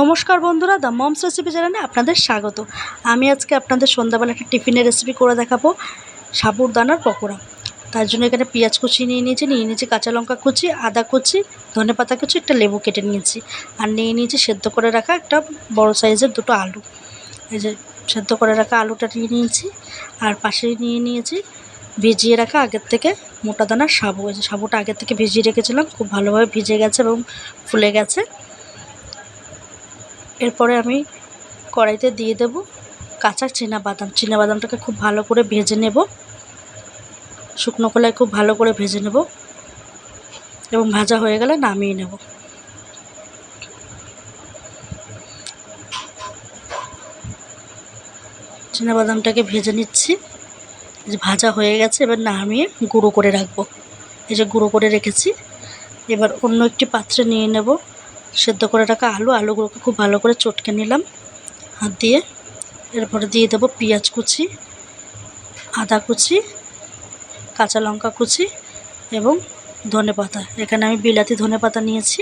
নমস্কার বন্ধুরা the moms recipe চ্যানেলে আপনাদের স্বাগত। আমি আজকে আপনাদের সন্ধ্যাবেলা একটা টিফিনের রেসিপি করে দেখাবো সাবুরদানার পকোড়া। তার জন্য এখানে পেঁয়াজ কুচি নিয়ে নিয়েছি নিয়ে নিয়েছি কাঁচা লঙ্কা কুচি, আদা কুচি, ধনে পাতা কুচি, একটা লেবু কেটে নিয়েছি। আর নিয়ে নিয়েছি সেদ্ধ করে রাখা একটা বড় সাইজের দুটো আলু। এই যে সেদ্ধ করে রাখা আলুটা নিয়ে নিয়েছি, আর পাশে নিয়ে নিয়েছি ভিজিয়ে রাখা আগের থেকে মোটা দানার সাবু। এই যে সাবুটা আগের থেকে ভিজিয়ে রেখেছিলাম, খুব ভালোভাবে ভিজে গেছে এবং ফুলে গেছে। এরপরে আমি কড়াইতে দিয়ে দেব কাঁচা বাদাম বাদামটাকে খুব ভালো করে ভেজে নেব। শুকনো কলায় খুব ভালো করে ভেজে নেব এবং ভাজা হয়ে গেলে নামিয়ে নেব। বাদামটাকে ভেজে নিচ্ছি। যে ভাজা হয়ে গেছে, এবার নামিয়ে গুঁড়ো করে রাখব। এই যে গুঁড়ো করে রেখেছি। এবার অন্য একটি পাত্রে নিয়ে নেব। সেদ্ধ করে রাখা আলু, আলুগুলোকে খুব ভালো করে চটকে নিলাম হাত দিয়ে। এরপরে দিয়ে দেবো পেঁয়াজ কুচি, আদা কুচি, কাঁচা লঙ্কা কুচি এবং ধনে পাতা। এখানে আমি বিলাতি ধনে পাতা নিয়েছি।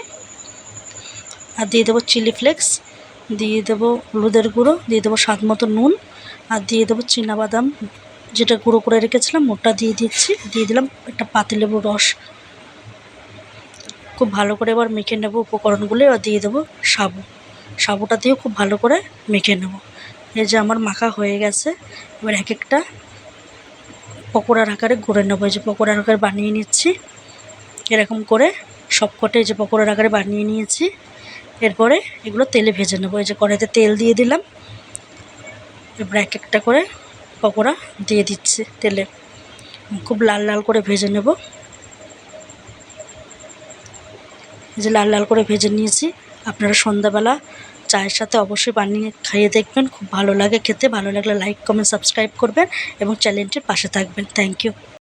আর দিয়ে দেবো চিলি ফ্লেক্স, দিয়ে দেবো হলুদের গুঁড়ো, দিয়ে দেবো স্বাদ মতো নুন, আর দিয়ে দেবো বাদাম যেটা গুঁড়ো করে রেখেছিলাম ওটা দিয়ে দিচ্ছি। দিয়ে দিলাম একটা পাতিলেবুর রস। খুব ভালো করে এবার মেখে নেব উপকরণগুলো, এবার দিয়ে দেবো সাবু। সাবুটা দিয়েও খুব ভালো করে মেখে নেব। এই যে আমার মাখা হয়ে গেছে, এবার এক একটা পকোড়ার আকারে গড়ে নেব। এই যে পকোড়ার আকারে বানিয়ে নিচ্ছি, এরকম করে সবকটে এই যে পকোড়ার আকারে বানিয়ে নিয়েছি। এরপরে এগুলো তেলে ভেজে নেব। এই যে কড়াইতে তেল দিয়ে দিলাম, এবার এক একটা করে পকোড়া দিয়ে দিচ্ছি তেলে। খুব লাল লাল করে ভেজে নেব। যে লাল লাল করে ভেজে নিয়েছি। আপনারা সন্ধ্যাবেলা চায়ের সাথে অবশ্যই বানিয়ে খাইয়ে দেখবেন, খুব ভালো লাগে খেতে। ভালো লাগলে লাইক কমেন্ট সাবস্ক্রাইব করবেন এবং চ্যানেলটির পাশে থাকবেন। Thank you